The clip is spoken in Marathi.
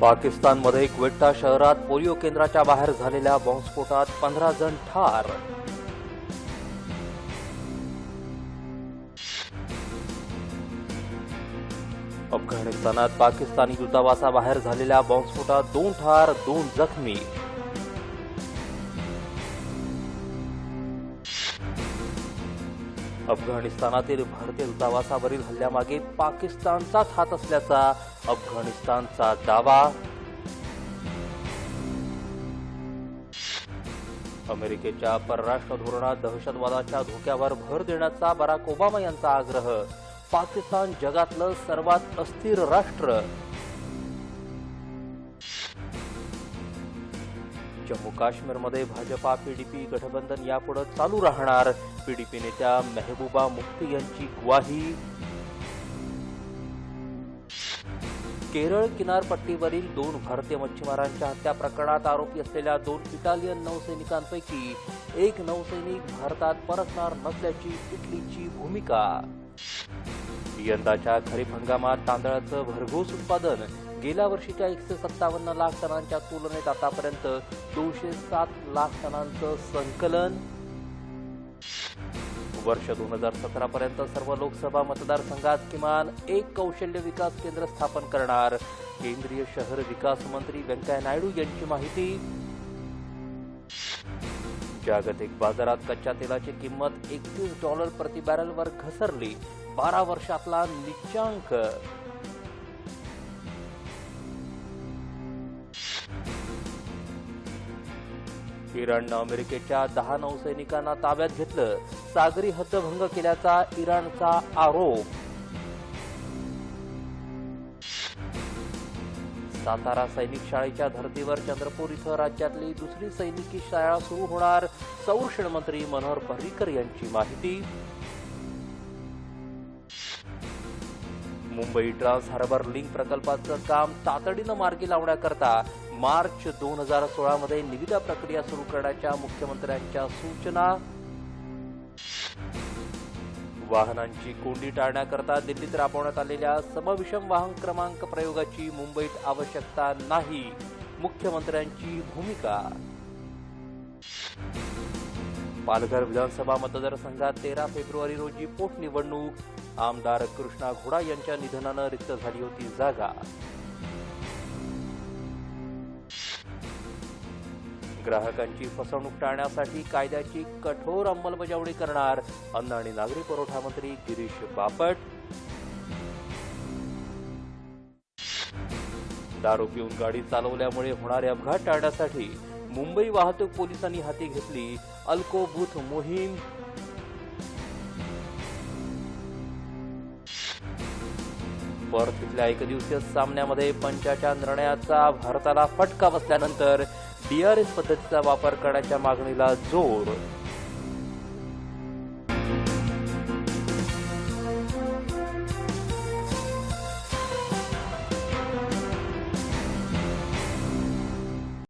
पाकिस्तानमध्ये क्वेट्टा शहरात पोलिओ केंद्राच्या बाहेर झालेल्या बॉम्बस्फोटात पंधरा जण ठार. अफगाणिस्तानात पाकिस्तानी दूतावासाबाहेर झालेल्या बॉम्बस्फोटात दोन ठार दोन जखमी. अफगाणिस्तानातील भारतीय दूतावासावरील हल्ल्यामागे पाकिस्तानचाच हात असल्याचा अफगाणिस्तानचा दावा. अमेरिकेच्या परराष्ट्र धोरणात दहशतवादाच्या धोक्यावर भर देण्याचा बराक ओबामा यांचा आग्रह. पाकिस्तान जगातलं सर्वात अस्थिर राष्ट्र. जम्मू काश्मीरमध्ये भाजपा पीडीपी गठबंधन यापुढे चालू राहणार. पीडीपी नेत्या मेहबूबा मुफ्ती यांची ग्वाही. केरळ किनारपट्टीवरील दोन भारतीय मच्छीमारांच्या हत्या प्रकरणात आरोपी असलेल्या दोन इटालियन नौसैनिकांपैकी एक नौसैनिक भारतात परतणार नसल्याची इटलीची भूमिका. यंदाच्या खरीप हंगामात तांदळाचं भरघोस उत्पादन गेल्या वर्षीच्या एकशे सत्तावन्न लाख टनांच्या तुलनेत आतापर्यंत दोनशे सात लाख टनांचं संकलन वर्ष दोन हजार सतरा पर्यंत सर्व लोकसभा मतदारसंघात किमान एक कौशल्य विकास केंद्र स्थापन करणार. केंद्रीय शहर विकास मंत्री व्यंकय्या नायडू यांची माहिती. जागतिक बाजारात कच्च्या तेलाची किंमत एकतीस डॉलर प्रति बॅरलवर घसरली. बारा वर्षातला निच्चांक इराणनं अमेरिकेच्या दहा नौसैनिकांना ताब्यात घेतलं. सागरी हद्दभंग केल्याचा इराणचा आरोप. सातारा सैनिक शाळेच्या धर्तीवर चंद्रपूर इथं राज्यातली दुसरी सैनिकी शाळा सुरू होणार संरक्षण मंत्री मनोहर पर्रिकर यांची माहिती. मुंबई ट्रान्स हार्बर लिंक प्रकल्पाचं काम तातडीनं मार्गी लावण्याकरता मार्च दोन हजार सोळामध्ये निविदा प्रक्रिया सुरू करण्याच्या मुख्यमंत्र्यांच्या सूचना. वाहनांची कोंडी टाळण्याकरता दिल्लीत राबवण्यात आलेल्या समविषम वाहन क्रमांक प्रयोगाची मुंबईत आवश्यकता नाही मुख्यमंत्र्यांची भूमिका. पालघर विधानसभा मतदारसंघात तेरा फेब्रुवारी रोजी पोटनिवडणूक आमदार कृष्णा घोडा यांच्या निधनानं रिक्त झाली होती जागा. ग्राहकांची फसवणूक टाळण्यासाठी कायद्याची कठोर अंमलबजावणी करणार अन्न आणि नागरी पुरवठा मंत्री गिरीश बापट. दारू पिऊन गाडी चालवल्यामुळे होणारे अपघात टाळण्यासाठी मुंबई वाहतूक पोलिसांनी हाती घेतली अल्को बूथ मोहीम. पर्थ इथल्या एकदिवसीय सामन्यामध्ये पंचाच्या निर्णयाचा भारताला फटका बसल्यानंतर डीआरएस पद्धतीचा वापर करण्याच्या मागणीला जोर